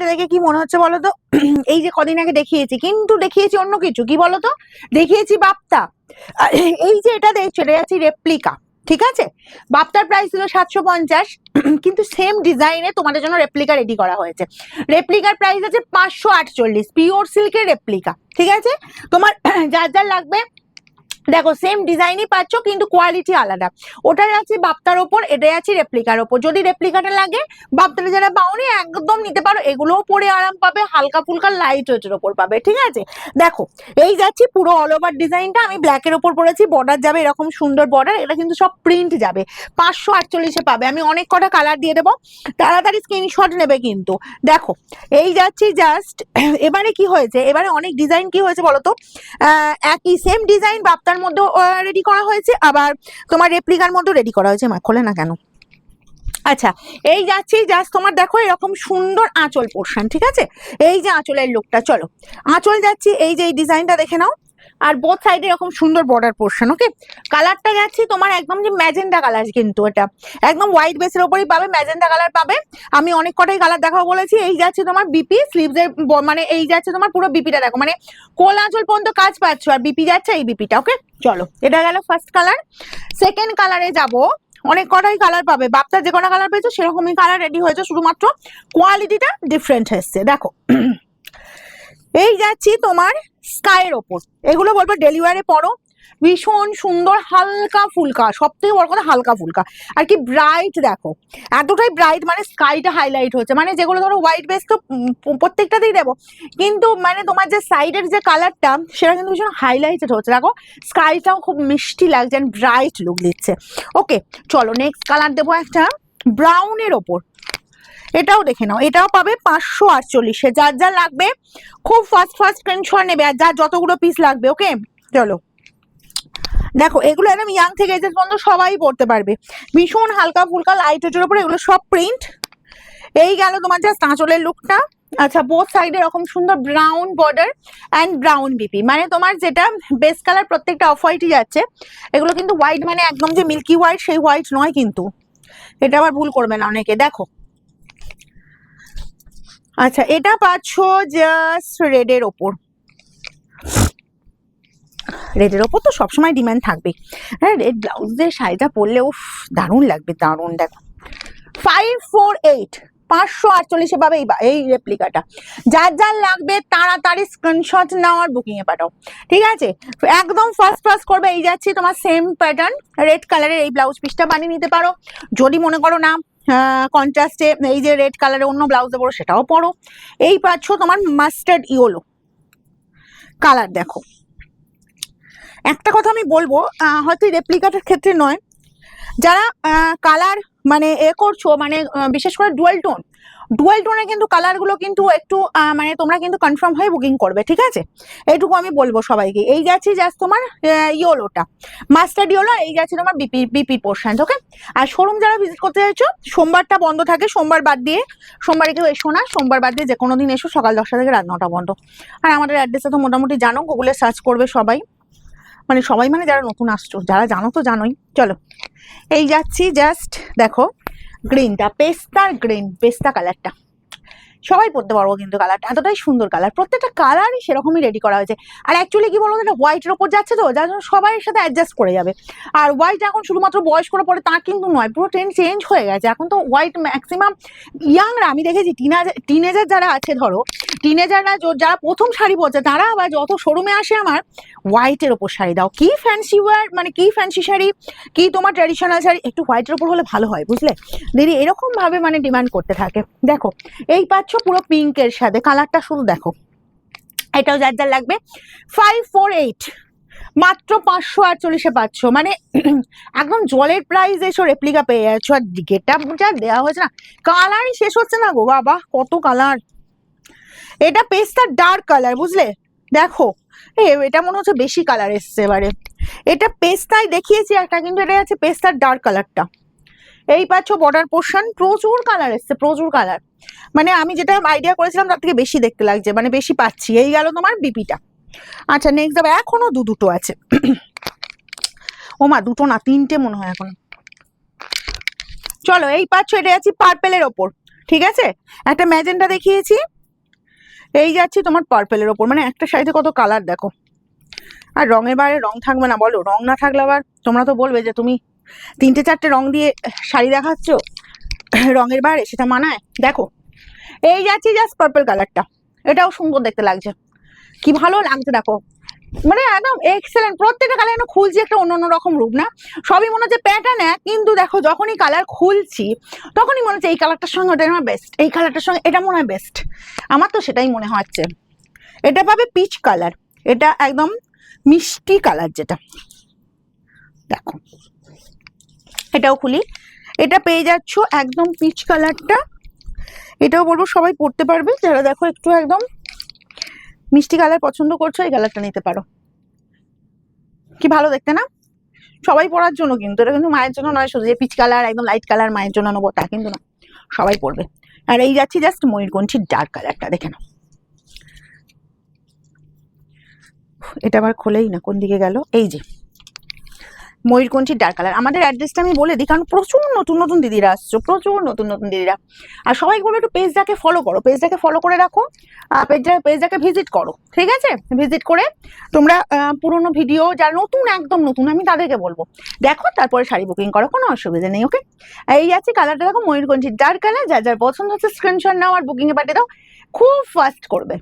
ডিজাইনটা দেখে কি মনে হচ্ছে বলতো এই যে কদিন আগে দেখিয়েছি, কিন্তু দেখিয়েছি অন্য কিছু। কি বলতো দেখিয়েছি বাপ্তা। এই যে এটা এটা যাচ্ছি রেপ্লিকা ঠিক আছে? বাপ্তার প্রাইস ছিল সাতশো পঞ্চাশ, কিন্তু সেম ডিজাইনে তোমাদের জন্য রেপ্লিকা রেডি করা হয়েছে। রেপ্লিকার প্রাইস আছে পাঁচশো আটচল্লিশ পিওর সিল্কের রেপ্লিকা ঠিক আছে? তোমার যার যার লাগবে দেখো সেম ডিজাইনই পাচ্ছ, কিন্তু কোয়ালিটি আলাদা। ওটা যাচ্ছে বাপ্তার ওপর, এটাই যাচ্ছে রেপ্লিকার ওপর। যদি রেপ্লিকাটা লাগে বাপ্তাটা যারা পাওনি একদম নিতে পারো। এগুলোও পরে আরাম পাবে, হালকা ফুলকা লাইট ওয়েটের ওপর পাবে, ঠিক আছে? দেখো, এই যাচ্ছি পুরো অল ওভার ডিজাইনটা আমি ব্ল্যাকের ওপর পরেছি বর্ডার যাবে এরকম সুন্দর বর্ডার এটা কিন্তু সব প্রিন্ট যাবে। পাঁচশো আটচল্লিশে পাবে। আমি অনেক কটা কালার দিয়ে দেবো। তাড়াতাড়ি স্ক্রিনশট নেবে কিন্তু। দেখো, এই যাচ্ছি জাস্ট এবারে কি হয়েছে? এবারে অনেক ডিজাইন কি হয়েছে বলো তো? একই সেম ডিজাইন বাপ্তার মধ্যেও রেডি করা হয়েছে। আবার তোমার রেপ্লিকার মধ্যেও রেডি করা হয়েছে। মা, খোলে না কেন? আচ্ছা এই যাচ্ছি জাস্ট তোমার দেখো এরকম সুন্দর আঁচল পোর্শন ঠিক আছে? এই যে আঁচলের লোকটা চলো। আঁচল যাচ্ছি, এই যে এই ডিজাইনটা দেখে নাও। আর বোথ সাইডে এরকম সুন্দর বর্ডার পোর্শন ওকে কালারটা যাচ্ছি তোমার একদম যে ম্যাজেন্ডা কালার কিন্তু এটা। একদম হোয়াইট বেসের ওপরই পাবে ম্যাজেন্ডা কালার পাবে। আমি অনেক কটাই কালার দেখাবো বলেছি, এই যাচ্ছে তোমার বিপি স্লিভসের মানে এই যাচ্ছে তোমার পুরো বিপিটা দেখো। মানে কোল আঁচল পর্যন্ত কাজ পাচ্ছ, আর বিপি যাচ্ছে এই বিপিটা ওকে চলো, এটা গেল ফার্স্ট কালার সেকেন্ড কালারে যাব, অনেক কটাই কালার পাবে। বাপটা যে কটা কালার পেয়েছ, সেরকমই কালার রেডি হয়েছে, শুধুমাত্র কোয়ালিটিটা ডিফারেন্ট এসছে দেখো, এই যাচ্ছি তোমার স্কাইয়ের ওপর। এগুলো বলব ডেলিভারে পরো। ভীষণ সুন্দর হালকা ফুলকা সব থেকে বড় কথা হালকা ফুলকা। আর কি ব্রাইট দেখো, এতটাই ব্রাইট মানে স্কাইটা হাইলাইট হচ্ছে মানে যেগুলো ধরো হোয়াইট বেস তো প্রত্যেকটাতেই দেবো। কিন্তু মানে তোমার যে সাইডের যে কালারটা, সেটা কিন্তু ভীষণ হাইলাইটেড হচ্ছে। দেখো, স্কাইটাও খুব মিষ্টি লাগছে ব্রাইট লুক দিচ্ছে। ওকে চলো নেক্সট কালার দেবো একটা। ব্রাউনের ওপর। এটাও দেখে নাও। এটাও পাবে পাঁচশো আটচল্লিশে। যার যা লাগবে, খুব ফাস্ট ফাস্ট স্ক্রিনশট নেবে। আর যার যতগুলো পিস লাগবে ওকে চলো। দেখো, এগুলো একদম ইয়াং থেকে এজেস পর্যন্ত সবাই পড়তে পারবে। ভীষণ হালকা ফুলকা লাইট ওয়েটের উপরে এগুলো সব প্রিন্ট এই গেল তোমার জাস্ট আঁচলের লুকটা আচ্ছা বোথ সাইডে এরকম সুন্দর brown border and brown BP মানে তোমার যেটা বেস কালার প্রত্যেকটা অফ হোয়াইটই যাচ্ছে, এগুলো কিন্তু হোয়াইট মানে একদম যে মিল্কি হোয়াইট সেই হোয়াইট নয় কিন্তু। এটা আবার ভুল করবে না অনেকে। দেখো আচ্ছা এটা পাচ্ছ জাস্ট রেডের ওপর। রেডের ওপর তো সবসময় ডিম্যান্ড থাকবে হ্যাঁ রেড ব্লাউজের শাড়িটা পরলে, উফ, দারুণ লাগবে, দারুণ, দেখো। ফাইভ ফোর এইট পাঁচশো আটচল্লিশে পাবে এই এই রেপ্লিকাটা যার যার লাগবে, তাড়াতাড়ি স্ক্রিনশট নেওয়ার বুকিং এ পাঠাও। ঠিক আছে? একদম ফার্স্ট ফার্স্ট করবে, এই যাচ্ছি তোমার সেম প্যাটার্ন রেড কালারের এই ব্লাউজ পিসটা বানিয়ে নিতে পারো। যদি মনে করো না কন্ট্রাস্টে এই যে রেড কালারের অন্য ব্লাউজে দেবো সেটাও পরো। এই পাচ্ছ তোমার মাস্টার্ড ইয়োলো কালার দেখো। একটা কথা আমি বলব হয়তো রেপ্লিকাটার ক্ষেত্রে নয়। যারা কালার মানে এ করছ মানে বিশেষ করে ডুয়েল টোন ডুয়েল টোনে কিন্তু কালারগুলো কিন্তু একটু মানে তোমরা কিন্তু কনফার্ম হয়ে বুকিং করবে, ঠিক আছে? এইটুকু আমি বলব সবাইকে। এই যাচ্ছি জাস্ট তোমার ইয়োলোটা মাস্টার্ড ইয়োলো এই যাচ্ছে তোমার বিপি বিপি পোর্শন ওকে আর শোরুম যারা ভিজিট করতে চাইছো, সোমবারটা বন্ধ থাকে, সোমবার বাদ দিয়ে, সোমবারে কেউ এসো না, সোমবার বাদ দিয়ে যে কোনো দিন এসো, সকাল দশটা থেকে রাত নটা বন্ধ আর আমাদের অ্যাড্রেসটা তো মোটামুটি জানো গুগলে সার্চ করবে সবাই। মানে সবাই মানে যারা নতুন আসছো, যারা জানো তো জানোই। চলো, এই যাচ্ছি জাস্ট দেখো। গ্রিনটা পেস্তার গ্রিন পেস্তা কালারটা সবাই পড়তে পারব কিন্তু কালারটা এতটাই সুন্দর কালার প্রত্যেকটা কালারই সেরকমই রেডি করা হয়েছে। আর অ্যাকচুয়ালি কি বলব এটা হোয়াইটের ওপর যাচ্ছে তো, যার জন্য সবাই এর সাথে অ্যাডজাস্ট করে যাবে। আর হোয়াইট এখন শুধুমাত্র বয়স্করা পরে তা কিন্তু নয়, পুরো ট্রেন্ড চেঞ্জ হয়ে গেছে। এখন তো হোয়াইট ম্যাক্সিমাম ইয়াংরা আমি দেখেছি টিনাজার টিনেজার যারা আছে, ধরো টিনেজাররা যারা প্রথম শাড়ি পরছে, তারা আবার যত শোরুমে আসে আমার হোয়াইটের ওপর শাড়ি দাও। কি ফ্যান্সি ওয়ার মানে কি ফ্যান্সি শাড়ি, কি তোমার ট্র্যাডিশনাল শাড়ি, একটু হোয়াইটের ওপর হলে ভালো হয়, বুঝলে? দিদি, এরকমভাবে মানে ডিমান্ড করতে থাকে। দেখো, এই পাচ্ছ পুরো পিঙ্কের সাথে। কালারটা শুধু দেখো। এটাও যার যার লাগবে। ফাইভ ফোর এইট মাত্র পাঁচশো আটচল্লিশে পাচ্ছ। মানে একদম জলের প্রাইস এসো রেপ্লিকা পেয়ে যাচ্ছ। আর গেটা যা দেওয়া হয়েছে না কালারই শেষ হচ্ছে না গো বাবা, কত কালার এটা পেস্টার ডার্ক কালার বুঝলে? দেখো এটা মনে হচ্ছে বেশি কালার এসছে এবারে। এটা পেস্তায় দেখিয়েছি একটা, কিন্তু এটা আছে পেস্তার ডার্ক কালারটা এই পাচ্ছ বর্ডার পোর্শন প্রচুর কালার এসছে, প্রচুর কালার মানে আমি যেটা আইডিয়া করেছিলাম, তার থেকে বেশি দেখতে লাগছে মানে বেশি পাচ্ছি। এই গেল তোমার বিপিটা আচ্ছা নেক্সট যাবে। এখনও দু দুটো আছে। ও মা, দুটো না, তিনটে মনে হয় এখন। চলো, এই পাচ্ছ এটা আছে পার্পেলের ওপর, ঠিক আছে? একটা ম্যাজেন্টা দেখিয়েছি। এই যাচ্ছি তোমার পার্পেলের ওপর। মানে একটা শাড়িতে কত কালার দেখো। আর রঙের বাইরে রং থাকবে না, বলো, রং না থাকলে আবার তোমরা তো বলবে যে তুমি তিনটে চারটে রং দিয়ে শাড়ি দেখাচ্ছ? রঙের বাইরে সেটা মানায়? দেখো। এই যাচ্ছি জাস্ট পার্পল কালারটা এটাও সুন্দর দেখতে লাগছে। কি ভালো লাগছে, দেখো। মানে একদম এক্সেলেন্ট প্রত্যেকটা কালার যেন খুলছি একটা অন্য অন্য রকম রূপ, না? সবই মনে হচ্ছে প্যাটার্ন এক, কিন্তু দেখো, যখনই কালার খুলছি, তখনই মনে হচ্ছে এই কালারটার সঙ্গে ওটা আমার বেস্ট এই কালারটার সঙ্গে এটা মনে হয় বেস্ট আমার তো সেটাই মনে হচ্ছে। এটা পাবে পিচ কালার এটা একদম মিষ্টি কালার যেটা। দেখো। এটাও খুলি। এটা পেয়ে যাচ্ছ একদম পিচ কালারটা এটাও বলব সবাই পড়তে পারবে। যারা দেখো একটু একদম মিষ্টি কালার পছন্দ করছ, এই কালারটা নিতে পারো। কি ভালো দেখতে না? সবাই পরার জন্য কিন্তু, এটা কিন্তু মায়ের জন্য নয়, শুধু যে পিচ কালার একদম লাইট কালার মায়ের জন্য নেব, তা কিন্তু না। সবাই পরবে আর এই যাচ্ছি জাস্ট ময়ূরকণ্ঠীর ডার্ক কালারটা দেখে নাও। এটা আবার খোলেই না, কোন দিকে গেল? এই যে। ময়ূরকণ্ঠীর ডার্ক কালার আমাদের অ্যাড্রেসটা আমি বলে দিই, কারণ প্রচুর নতুন নতুন দিদিরা আসছো, প্রচুর নতুন নতুন দিদিরা। আর সবাই বলব একটু পেজটাকে ফলো করো পেজটাকে ফলো করে রাখো পেজটা পেজটাকে ভিজিট করো, ঠিক আছে? ভিজিট করে তোমরা পুরোনো ভিডিও যারা নতুন, একদম নতুন, আমি তাদেরকে বলব। দেখো, তারপরে শাড়ি বুকিং করো, কোনো অসুবিধা নেই ওকে এই আছে কালারটা দেখো ময়ূরকণ্ঠীর ডার্ক কালার যার যার পছন্দ হচ্ছে স্ক্রিনশট নাও আর বুকিংয়ে পাঠিয়ে দাও, খুব ফাস্ট করবে।